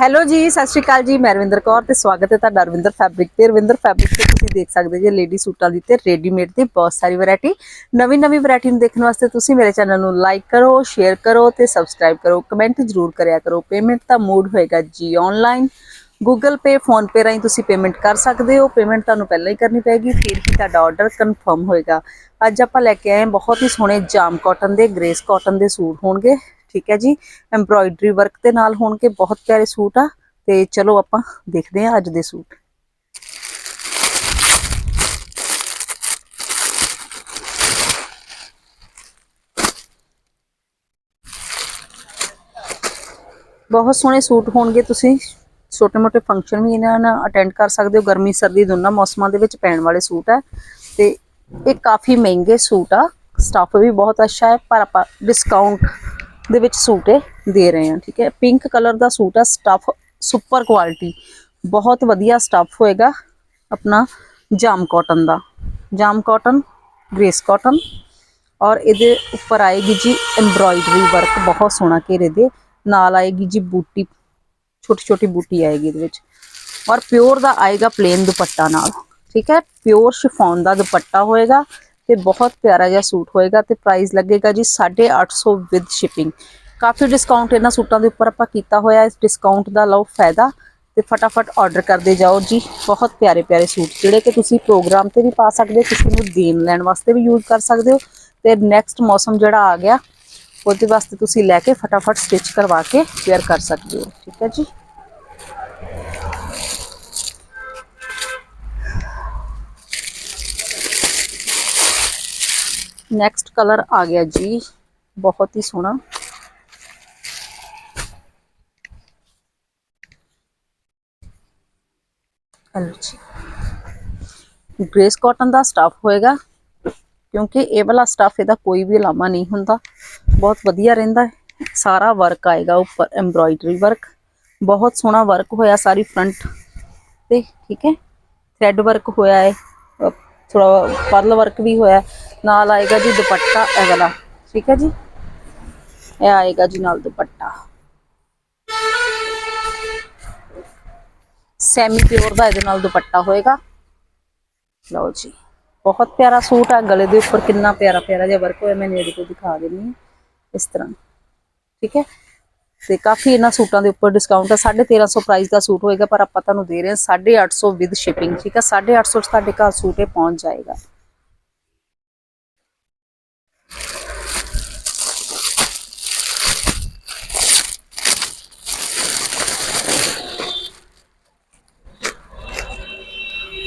Hello ਜੀ, ਸਤਿ ਸ਼੍ਰੀ ਅਕਾਲ ਜੀ, ਮੈਂ ਰਵਿੰਦਰ ਕੌਰ ਤੇ ਸਵਾਗਤ ਹੈ ਤੁਹਾਡਾ ਰਵਿੰਦਰ ਫੈਬਰਿਕ ਤੇ। ਰਵਿੰਦਰ ਫੈਬਰਿਕ ਤੇ ਤੁਸੀਂ ਦੇਖ ਸਕਦੇ ਜੀ, ਲੇਡੀ ਸੂਟਾਂ ਦੀ ਤੇ ਰੈਡੀਮੇਡ ਦੀ ਬਹੁਤ ਸਾਰੀ ਵੈਰਾਈਟੀ ਨਵੀਂ ਨਵੀਂ ਵੈਰਾਈਟੀ ਨੂੰ ਦੇਖਣ ਵਾਸਤੇ ਤੁਸੀਂ ਮੇਰੇ ਚੈਨਲ ਨੂੰ ਲਾਈਕ ਕਰੋ ਸ਼ੇਅਰ ਕਰੋ ਤੇ ਸਬਸਕ੍ਰਾਈਬ ਕਰੋ ਕਮੈਂਟ ਜ਼ਰੂਰ ਕਰਿਆ ਕਰੋ। ਪੇਮੈਂਟ ਦਾ ਮੋਡ ਹੋਏਗਾ ਜੀ online Google pay Phone Pay ਰਾਹੀਂ ਤੁਸੀਂ ਪੇਮੈਂਟ ਕਰ ਸਕਦੇ ਹੋ। ਪੇਮੈਂਟ ਤੁਹਾਨੂੰ ਪਹਿਲਾਂ ਹੀ ਕਰਨੀ ਪੈਗੀ ਫਿਰ ਹੀ ਤੁਹਾਡਾ ਆਰਡਰ ਕਨਫਰਮ ਹੋਏਗਾ। ਅੱਜ ਆਪਾਂ ਲੈ ਕੇ ਆਏ ਬਹੁਤ ਹੀ ਸੋਹਣੇ ਜਾਮ ਕਾਟਨ ਦੇ ਗ੍ਰੇਸ ਕਾਟਨ ਦੇ ਸੂਟ ਹੋਣਗੇ। ਠੀਕ ਹੈ ਜੀ। ਐਮਬ੍ਰੋਇਡਰੀ ਵਰਕ ਦੇ ਨਾਲ ਹੋਣਗੇ ਬਹੁਤ ਪਿਆਰੇ ਸੂਟ ਆ। ਤੇ ਚਲੋ ਆਪਾਂ ਦੇਖਦੇ ਹਾਂ ਅੱਜ ਦੇ ਸੂਟ। ਬਹੁਤ ਸੋਹਣੇ ਸੂਟ ਹੋਣਗੇ ਤੁਸੀਂ। ਛੋਟੇ ਮੋਟੇ ਫੰਕਸ਼ਨ ਵੀ ਇਹਨਾਂ ਨਾਲ ਅਟੈਂਡ ਕਰ ਸਕਦੇ ਹੋ। ਗਰਮੀ, ਸਰਦੀ ਦੋਨਾਂ ਮੌਸਮਾਂ ਦੇ ਵਿੱਚ ਪੈਣ ਵਾਲੇ ਸੂਟ ਹੈ ਤੇ ਇਹ ਕਾਫੀ ਮਹਿੰਗੇ ਸੂਟ ਆ। ਸਟਾਫ ਵੀ ਬਹੁਤ ਅੱਛਾ ਹੈ, ਪਰ ਆਪਾਂ ਡਿਸਕਾਊਂਟ ਦੇ ਵਿੱਚ ਸੂਟ ਇਹ ਦੇ ਰਹੇ ਹਾਂ, ਠੀਕ ਹੈ? ਪਿੰਕ ਕਲਰ ਦਾ ਸੂਟ ਆ ਸਟਫ ਸੁਪਰ ਕੁਆਲਿਟੀ ਬਹੁਤ ਵਧੀਆ ਸਟਫ ਹੋਏਗਾ ਆਪਣਾ ਜਾਮ ਕਾਟਨ ਦਾ। ਜਾਮ ਕਾਟਨ ਗ੍ਰੇਸ ਕਾਟਨ ਔਰ ਇਹਦੇ ਉੱਪਰ ਆਏਗੀ ਜੀ ਐਮਬ੍ਰੋਇਡਰੀ ਵਰਕ ਬਹੁਤ ਸੋਹਣਾ ਘੇਰੇ ਦੇ। ਨਾਲ ਆਏਗੀ ਜੀ ਬੂਟੀ ਛੋਟੀ ਛੋਟੀ ਬੂਟੀ ਆਏਗੀ ਇਹਦੇ ਵਿੱਚ। ਔਰ ਪਿਓਰ ਦਾ ਆਏਗਾ ਪਲੇਨ ਦੁਪੱਟਾ ਨਾਲ, ਠੀਕ ਹੈ? ਪਿਓਰ ਸ਼ਿਫੋਨ ਦਾ ਦੁਪੱਟਾ ਹੋਏਗਾ। ਤੇ ਬਹੁਤ ਪਿਆਰਾ ਜਿਹਾ ਸੂਟ ਹੋਏਗਾ ਤੇ ਪ੍ਰਾਈਸ ਲੱਗੇਗਾ ਜੀ 850 ਵਿਦ ਸ਼ਿਪਿੰਗ ਕਾਫੀ ਡਿਸਕਾਊਂਟ ਇਹਨਾਂ ਸੂਟਾਂ ਦੇ ਉੱਪਰ ਆਪਾਂ ਕੀਤਾ ਹੋਇਆ, ਇਸ ਡਿਸਕਾਊਂਟ ਦਾ ਲਓ ਫਾਇਦਾ ਤੇ ਫਟਾਫਟ ਆਰਡਰ ਕਰਦੇ ਜਾਓ ਜੀ। ਬਹੁਤ ਪਿਆਰੇ ਪਿਆਰੇ ਸੂਟ, ਜਿਹੜੇ ਕਿ ਤੁਸੀਂ ਪ੍ਰੋਗਰਾਮ ਤੇ ਵੀ ਪਾ ਸਕਦੇ ਹੋ, ਕਿਸੇ ਨੂੰ ਦੇਣ ਲੈਣ ਵਾਸਤੇ ਵੀ ਯੂਜ਼ ਕਰ ਸਕਦੇ ਹੋ। ਤੇ ਨੈਕਸਟ ਮੌਸਮ ਜਿਹੜਾ ਆ ਗਿਆ, ਉਹਦੇ ਵਾਸਤੇ ਤੁਸੀਂ ਲੈ ਕੇ ਫਟਾਫਟ ਸਟਿਚ ਕਰਵਾ ਕੇ ਵੇਅਰ ਕਰ ਸਕਦੇ ਹੋ। ਠੀਕ ਹੈ ਜੀ? ਨੈਕਸਟ ਕਲਰ ਆ ਗਿਆ ਜੀ। ਬਹੁਤ ਹੀ ਸੋਹਣਾ। ਹਲੋ ਜੀ। ਗ੍ਰੇਸ ਕਾਟਨ ਦਾ ਸਟਫ ਹੋਏਗਾ, ਕਿਉਂਕਿ ਇਹ ਵਾਲਾ ਸਟਫ ਇਹਦਾ ਕੋਈ ਵੀ ਲਾਮਾ ਨਹੀਂ ਹੁੰਦਾ। ਬਹੁਤ ਵਧੀਆ ਰਹਿੰਦਾ ਹੈ। ਸਾਰਾ ਵਰਕ ਆਏਗਾ ਉੱਪਰ ਐਮਬ੍ਰੋਇਡਰੀ ਵਰਕ ਬਹੁਤ ਸੋਹਣਾ ਵਰਕ ਹੋਇਆ ਸਾਰੀ ਫਰੰਟ ਤੇ, ਠੀਕ ਹੈ? ਥ੍ਰੈਡ ਵਰਕ ਹੋਇਆ ਹੈ। ਥੋੜਾ ਪਰਲ ਵਰਕ ਵੀ ਹੋਇਆ। ਨਾਲ ਆਏਗਾ ਜੀ ਦੁਪੱਟਾ ਅਗਲਾ ਠੀਕ ਹੈ ਜੀ? ਇਹ ਆਏਗਾ ਜੀ ਨਾਲ ਦੁਪੱਟਾ। ਸੈਮੀ ਪਿਓਰ ਦਾ ਇਹਦੇ ਨਾਲ ਦੁਪੱਟਾ ਹੋਏਗਾ। ਲਓ ਜੀ, ਬਹੁਤ ਪਿਆਰਾ ਸੂਟ ਆ, ਗਲੇ ਦੇ ਉੱਪਰ ਕਿੰਨਾ ਪਿਆਰਾ ਪਿਆਰਾ ਜਿਹਾ ਵਰਕ ਹੋਇਆ, ਮੈਂ ਨੇੜੇ ਤੋਂ ਦਿਖਾ ਦਿੰਨੀ ਹਾਂ ਇਸ ਤਰ੍ਹਾਂ। ਠੀਕ ਹੈ? ਤੇ ਕਾਫੀ ਇਹਨਾਂ ਸੂਟਾਂ ਦੇ ਉੱਪਰ ਡਿਸਕਾਊਂਟ ਹੈ 1350 ਪ੍ਰਾਈਸ ਦਾ ਸੂਟ ਹੋਏਗਾ, ਪਰ ਆਪਾਂ ਤੁਹਾਨੂੰ ਦੇ ਰਹੇ ਹਾਂ 850 ਵਿਦ ਸ਼ਿਪਿੰਗ ਠੀਕ ਹੈ? 850 ਚ ਤੁਹਾਡੇ ਘਰ ਸੂਟ ਇਹ ਪਹੁੰਚ ਜਾਏਗਾ।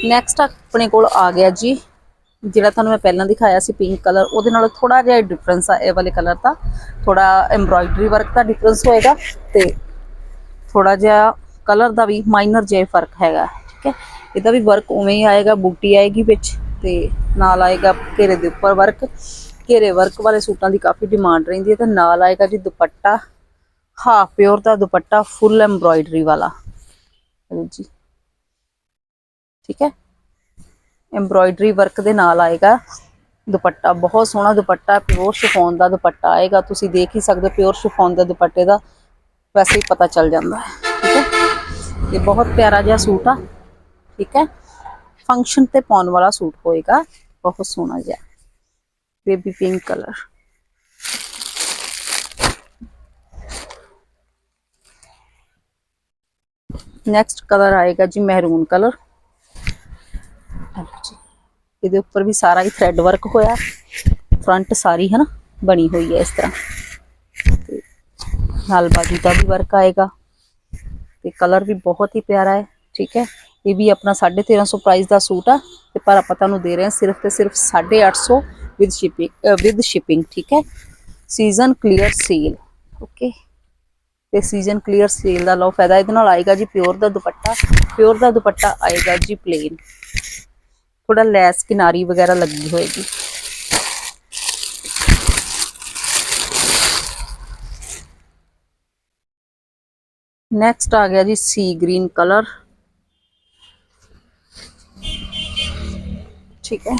ਨੈਕਸਟ ਆਪਣੇ ਕੋਲ ਆ ਗਿਆ ਜੀ। ਜਿਹੜਾ ਤੁਹਾਨੂੰ ਮੈਂ ਪਹਿਲਾਂ ਦਿਖਾਇਆ ਸੀ ਪਿੰਕ ਕਲਰ ਉਹਦੇ ਨਾਲ ਥੋੜਾ ਜਿਹਾ ਡਿਫਰੈਂਸ ਆ ਇਹ ਵਾਲੇ ਕਲਰ ਦਾ। ਥੋੜਾ ਐਮਬ੍ਰੋਇਡਰੀ ਵਰਕ ਦਾ ਡਿਫਰੈਂਸ ਹੋਏਗਾ ਤੇ ਥੋੜਾ ਜਿਹਾ ਕਲਰ ਦਾ ਵੀ ਮਾਈਨਰ ਜਿਹਾ ਫ਼ਰਕ ਹੈਗਾ, ਠੀਕ ਹੈ? ਇਹਦਾ ਵੀ ਵਰਕ ਉਵੇਂ ਹੀ ਆਏਗਾ, ਬੂਟੀ ਆਏਗੀ ਵਿੱਚ ਤੇ ਨਾਲ ਆਏਗਾ ਘੇਰੇ ਦੇ ਉੱਪਰ ਵਰਕ ਘੇਰੇ ਵਰਕ ਵਾਲੇ ਸੂਟਾਂ ਦੀ ਕਾਫੀ ਡਿਮਾਂਡ ਰਹਿੰਦੀ ਹੈ ਤੇ ਨਾਲ ਆਏਗਾ ਜੀ ਦੁਪੱਟਾ ਹਾਫ ਪਿਓਰ ਦਾ ਦੁਪੱਟਾ ਫੁੱਲ ਐਮਬ੍ਰੋਇਡਰੀ ਵਾਲਾ। ਜੀ। ਠੀਕ ਹੈ? ਐਮਬ੍ਰੋਇਡਰੀ ਵਰਕ ਦੇ ਨਾਲ ਆਏਗਾ। ਦੁਪੱਟਾ ਬਹੁਤ ਸੋਹਣਾ ਦੁਪੱਟਾ ਪਿਓਰ ਸ਼ਿਫੋਨ ਦਾ ਦੁਪੱਟਾ ਆਏਗਾ। ਤੁਸੀਂ ਦੇਖ ਹੀ ਸਕਦੇ ਹੋ ਪਿਓਰ ਸ਼ਿਫੋਨ ਦੇ ਦੁਪੱਟੇ ਦਾ। ਵੈਸੇ ਹੀ ਪਤਾ ਚੱਲ ਜਾਂਦਾ ਹੈ। ਠੀਕ ਹੈ? ਇਹ ਬਹੁਤ ਪਿਆਰਾ ਜਿਹਾ ਸੂਟ ਆ। ਠੀਕ ਹੈ? ਫੰਕਸ਼ਨ ਤੇ ਪਾਉਣ ਵਾਲਾ ਸੂਟ ਹੋਏਗਾ। ਬਹੁਤ ਸੋਹਣਾ ਜਿਹਾ। Baby pink colour next colour ਆਏਗਾ ਜੀ ਮਹਿਰੂਨ ਕਲਰ ਇਹਦੇ ਉੱਪਰ ਵੀ ਸਾਰਾ ਹੀ ਥ੍ਰੈਡ ਵਰਕ ਹੋਇਆ। ਫਰੰਟ ਸਾਰੀ ਹੈ ਨਾ ਬਣੀ ਹੋਈ ਹੈ ਇਸ ਤਰ੍ਹਾਂ। ਤੇ ਨਾਲ ਬਾਜੂ ਦਾ ਵੀ ਵਰਕ ਆਏਗਾ। ਤੇ ਕਲਰ ਵੀ ਬਹੁਤ ਹੀ ਪਿਆਰਾ ਹੈ, ਠੀਕ ਹੈ। ਇਹ ਵੀ ਆਪਣਾ 1350 ਪ੍ਰਾਈਸ ਦਾ ਸੂਟ ਆ। ਤੇ ਪਰ ਆਪਾਂ ਤੁਹਾਨੂੰ ਦੇ ਰਹੇ ਹਾਂ ਸਿਰਫ ਤੇ ਸਿਰਫ 850 ਵਿਦ ਸ਼ਿਪਿੰਗ ਵਿਦ ਸ਼ਿਪਿੰਗ ਠੀਕ ਹੈ। ਸੀਜ਼ਨ ਕਲੀਅਰ ਸੇਲ ਓਕੇ ਤੇ ਸੀਜ਼ਨ ਕਲੀਅਰ ਸੇਲ ਦਾ ਲਓ ਫਾਇਦਾ ਇਹਦੇ ਨਾਲ ਆਏਗਾ ਜੀ ਪਿਓਰ ਦਾ ਦੁਪੱਟਾ। ਪਿਓਰ ਦਾ ਦੁਪੱਟਾ ਆਏਗਾ ਜੀ ਪਲੇਨ ਥੋੜਾ ਲੈਸ ਕਿਨਾਰੀ ਵਗੈਰਾ ਲੱਗੀ ਹੋਏਗੀ ਨੈਕਸਟ ਆ ਗਿਆ ਜੀ ਸੀ ਗ੍ਰੀਨ ਕਲਰ ਠੀਕ ਹੈ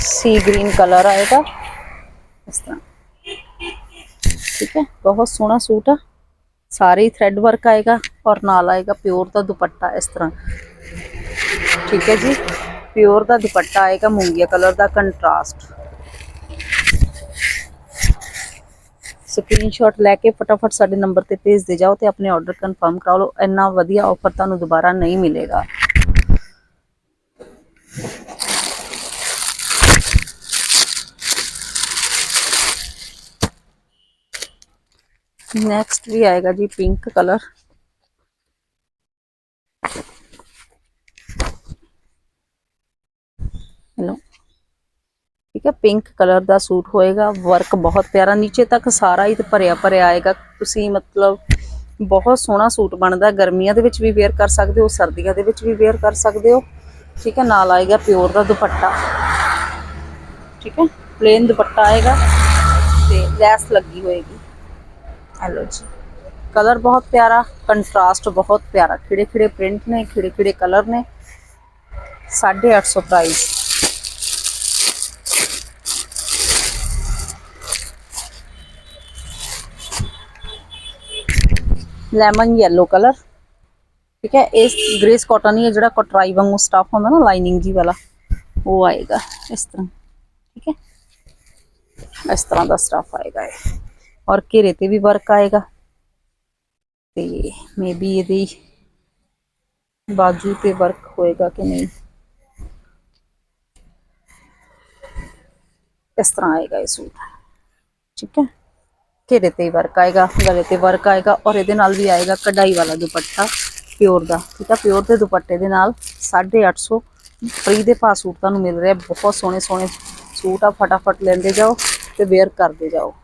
ਸੀ ਗ੍ਰੀਨ ਕਲਰ ਆਏਗਾ ਇਸ ਤਰ੍ਹਾਂ ਠੀਕ ਹੈ ਬਹੁਤ ਸੋਹਣਾ ਸੂਟ ਆ ਸਾਰੇ ਹੀ ਥ੍ਰੈਡ ਵਰਕ ਆਏਗਾ ਔਰ ਨਾਲ ਆਏਗਾ ਪਿਓਰ ਦਾ ਦੁਪੱਟਾ ਇਸ ਤਰ੍ਹਾਂ ਠੀਕ ਹੈ ਜੀ ਪਿਓਰ ਦਾ ਦੁਪੱਟਾ ਆਏਗਾ ਮੂੰਗੀਆ ਕਲਰ ਦਾ ਕੰਟਰਾਸਟ। ਸਕਰੀਨਸ਼ਾਟ ਲੈ ਕੇ ਫਟਾਫਟ ਸਾਡੇ ਨੰਬਰ ਤੇ ਭੇਜ ਦੇ ਜਾਓ ਤੇ ਆਪਣੇ ਆਰਡਰ ਕਨਫਰਮ ਕਰਾ ਲਓ, ਇੰਨਾ ਵਧੀਆ ਆਫਰ ਤੁਹਾਨੂੰ ਦੁਬਾਰਾ ਨਹੀਂ ਮਿਲੇਗਾ। ਨੈਕਸਟ ਵੀ ਆਏਗਾ ਜੀ ਪਿੰਕ ਕਲਰ ਹੈਲੋ ਠੀਕ ਹੈ ਪਿੰਕ ਕਲਰ ਦਾ ਸੂਟ ਹੋਏਗਾ ਵਰਕ ਬਹੁਤ ਪਿਆਰਾ, ਨੀਚੇ ਤੱਕ ਸਾਰਾ ਹੀ ਤੇ ਭਰਿਆ ਭਰਿਆ ਆਏਗਾ। ਤੁਸੀਂ ਮਤਲਬ ਬਹੁਤ ਸੋਹਣਾ ਸੂਟ ਬਣਦਾ ਗਰਮੀਆਂ ਦੇ ਵਿੱਚ ਵੀ ਵੇਅਰ ਕਰ ਸਕਦੇ ਹੋ, ਸਰਦੀਆਂ ਦੇ ਵਿੱਚ ਵੀ ਵੇਅਰ ਕਰ ਸਕਦੇ ਹੋ। ਠੀਕ ਹੈ, ਨਾਲ ਆਏਗਾ ਪਿਓਰ ਦਾ ਦੁਪੱਟਾ। ਠੀਕ ਹੈ ਪਲੇਨ ਦੁਪੱਟਾ ਆਏਗਾ ਤੇ ਲੈਸ ਲੱਗੀ ਹੋਏਗੀ। ਹੈਲੋ ਜੀ। ਕਲਰ ਬਹੁਤ ਪਿਆਰਾ ਕੰਟਰਾਸਟ ਬਹੁਤ ਪਿਆਰਾ। ਖਿੜੇ ਖਿੜੇ ਪ੍ਰਿੰਟ ਨੇ ਖਿੜੇ ਖਿੜੇ ਕਲਰ ਨੇ 850 ਪ੍ਰਾਈਸ ਲੈਮਨ ਯੈਲੋ ਕਲਰ ਠੀਕ ਹੈ ਇਸ ਗ੍ਰੇਸ ਕਾਟਨ ਹੀ ਹੈ ਜਿਹੜਾ ਕਟਰਾਈ ਵਾਂਗੂ ਸਟਫ ਹੁੰਦਾ ਨਾ ਲਾਈਨਿੰਗ ਜੀ ਵਾਲਾ ਉਹ ਆਏਗਾ ਇਸ ਤਰ੍ਹਾਂ ਠੀਕ ਹੈ ਇਸ ਤਰ੍ਹਾਂ ਦਾ ਸਟਫ ਆਏਗਾ ਇਹ ਔਰ ਘੇਰੇ ਤੇ ਵੀ ਵਰਕ ਆਏਗਾ ਤੇ ਮੇਬੀ ਇਹਦੀ ਬਾਜੂ ਤੇ ਵਰਕ ਹੋਏਗਾ ਕਿ ਨਹੀਂ ਇਸ ਤਰ੍ਹਾਂ ਆਏਗਾ ਇਹ ਸੂਟ ਠੀਕ ਹੈ ਘੇਰੇ ਤੇ ਵਰਕ ਆਏਗਾ, ਗਲੇ ਤੇ ਵਰਕ ਆਏਗਾ ਔਰ ਇਹਦੇ ਨਾਲ ਵੀ ਆਏਗਾ ਕਢਾਈ ਵਾਲਾ ਦੁਪੱਟਾ ਪਿਓਰ ਦਾ। ਠੀਕ ਆ ਪਿਓਰ ਦੇ ਦੁਪੱਟੇ ਦੇ ਨਾਲ 850 ਫ੍ਰੀ ਦੇ ਪਾ ਸੂਟ ਤੁਹਾਨੂੰ ਮਿਲ ਰਿਹਾ, ਬਹੁਤ ਸੋਹਣੇ ਸੋਹਣੇ ਸੂਟ ਆ, ਫਟਾਫਟ ਲੈਂਦੇ ਜਾਓ ਤੇ ਵੇਅਰ ਕਰਦੇ ਜਾਓ।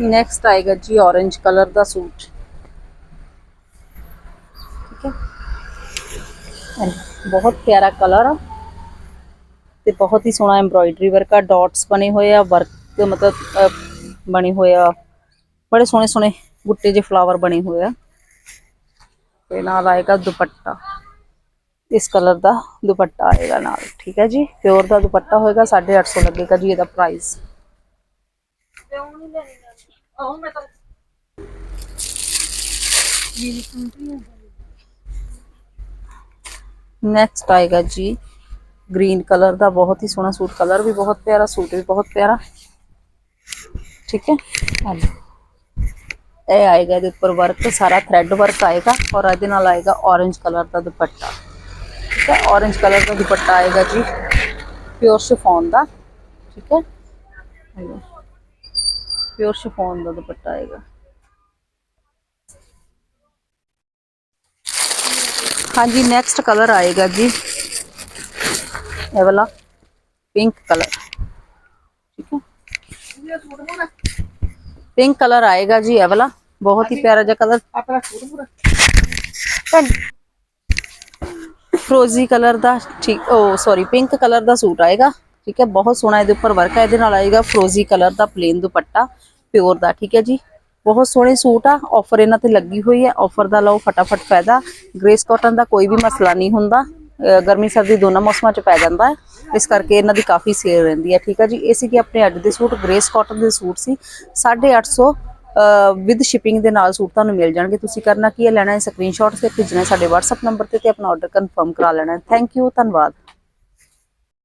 ਨੈਕਸਟ ਆਏਗਾ ਜੀ orange ਕਲਰ ਦਾ ਸੂਟ ਠੀਕ ਹੈ ਇਹ ਬਹੁਤ ਪਿਆਰਾ ਕਲਰ ਆ। ਤੇ ਬਹੁਤ ਹੀ ਸੋਹਣਾ ਐਮਬ੍ਰੋਇਡਰੀ ਵਰਕ ਆ। ਡਾਟਸ ਬਣੇ ਹੋਏ ਆ। ਵਰਕ ਮਤਲਬ ਬਣੇ ਹੋਏ ਆ। ਬੜੇ ਸੋਹਣੇ ਸੋਹਣੇ ਗੁੱਟੇ ਜਿਹੇ ਫਲਾਵਰ ਬਣੇ ਹੋਏ ਆ। ਤੇ ਨਾਲ ਆਏਗਾ ਦੁਪੱਟਾ। ਇਸ ਕਲਰ ਦਾ ਦੁਪੱਟਾ ਆਏਗਾ ਨਾਲ। ਠੀਕ ਹੈ ਜੀ? ਪਿਓਰ ਦਾ ਦੁਪੱਟਾ ਹੋਏਗਾ। 850 ਲੱਗੇਗਾ ਜੀ ਇਹਦਾ ਪ੍ਰਾਈਸ ਨੈਕਸਟ ਆਏਗਾ ਜੀ। ਗ੍ਰੀਨ ਕਲਰ ਦਾ ਬਹੁਤ ਹੀ ਸੋਹਣਾ ਸੂਟ ਕਲਰ ਵੀ ਬਹੁਤ ਪਿਆਰਾ, ਸੂਟ ਵੀ ਬਹੁਤ ਪਿਆਰਾ। ਠੀਕ ਹੈ? ਇਹ ਆਏਗਾ ਇਹਦੇ ਉੱਪਰ ਵਰਕ ਸਾਰਾ ਥ੍ਰੈਡ ਵਰਕ ਆਏਗਾ ਔਰ ਇਹਦੇ ਨਾਲ ਆਏਗਾ orange ਕਲਰ ਦਾ ਦੁਪੱਟਾ। ਠੀਕ ਹੈ? Orange ਕਲਰ ਦਾ ਦੁਪੱਟਾ ਆਏਗਾ ਜੀ ਪਿਓਰ ਸ਼ਿਫੋਨ ਦਾ। ਠੀਕ ਹੈ? ਪਿਓਰ ਸ਼ਿਫੋਨ ਦਾ ਦੁਪੱਟਾ ਆਏਗਾ। ਹਾਂਜੀ ਨੈਕਸਟ ਕਲਰ ਆਏਗਾ ਜੀ ਇਹ ਵਾਲਾ ਪਿੰਕ ਕਲਰ ਠੀਕ ਹੈ ਪਿੰਕ ਕਲਰ ਆਏਗਾ ਜੀ ਇਹ ਵਾਲਾ ਬਹੁਤ ਹੀ ਪਿਆਰਾ ਜਿਹਾ ਕਲਰ ਆਪਣਾ ਸੂਟ ਪੂਰਾ ਫਰੋਜ਼ੀ ਕਲਰ ਦਾ ਠੀਕ ਉਹ ਸੌਰੀ ਪਿੰਕ ਕਲਰ ਦਾ ਸੂਟ ਆਏਗਾ ਠੀਕ ਹੈ ਬਹੁਤ ਸੋਹਣਾ ਇਹਦੇ ਉੱਪਰ ਵਰਕ ਹੈ ਇਹਦੇ ਨਾਲ ਆਏਗਾ ਫਰੋਜ਼ੀ ਕਲਰ ਦਾ ਪਲੇਨ ਦੁਪੱਟਾ ਪਿਓਰ ਦਾ ਠੀਕ ਹੈ ਜੀ ਬਹੁਤ ਸੋਹਣੇ ਸੂਟ ਆ ਆਫਰ ਇਹਨਾਂ ਤੇ ਲੱਗੀ ਹੋਈ ਹੈ ਆਫਰ ਦਾ ਲਓ ਫਟਾਫਟ ਫਾਇਦਾ। ਗ੍ਰੇਸ ਕਾਟਨ ਦਾ ਕੋਈ ਵੀ ਮਸਲਾ ਨਹੀਂ ਹੁੰਦਾ ਗਰਮੀ ਸਰਦੀ ਦੋਨਾਂ ਮੌਸਮਾਂ 'ਚ ਪੈ ਜਾਂਦਾ ਹੈ, ਇਸ ਕਰਕੇ ਇਹਨਾਂ ਦੀ ਕਾਫੀ ਸੇਲ ਰਹਿੰਦੀ ਹੈ, ਠੀਕ ਹੈ ਜੀ? ਇਹ ਸੀ ਕਿ ਆਪਣੇ ਅੱਜ ਦੇ ਸੂਟ ਗ੍ਰੇਸ ਕਾਟਨ ਦੇ ਸੂਟ ਸੀ। 850 ਵਿਦ ਸ਼ਿਪਿੰਗ ਦੇ ਨਾਲ ਸੂਟ ਤੁਹਾਨੂੰ ਮਿਲ ਜਾਣਗੇ। ਤੁਸੀਂ ਕਰਨਾ ਕੀ ਹੈ, ਲੈਣਾ ਹੈ ਸਕਰੀਨਸ਼ਾਟ ਤੇ ਭੇਜਣਾ ਸਾਡੇ WhatsApp ਨੰਬਰ ਤੇ ਤੇ ਆਪਣਾ ਆਰਡਰ ਕਨਫਰਮ ਕਰਾ ਲੈਣਾ ਥੈਂਕ ਯੂ ਧੰਨਵਾਦ।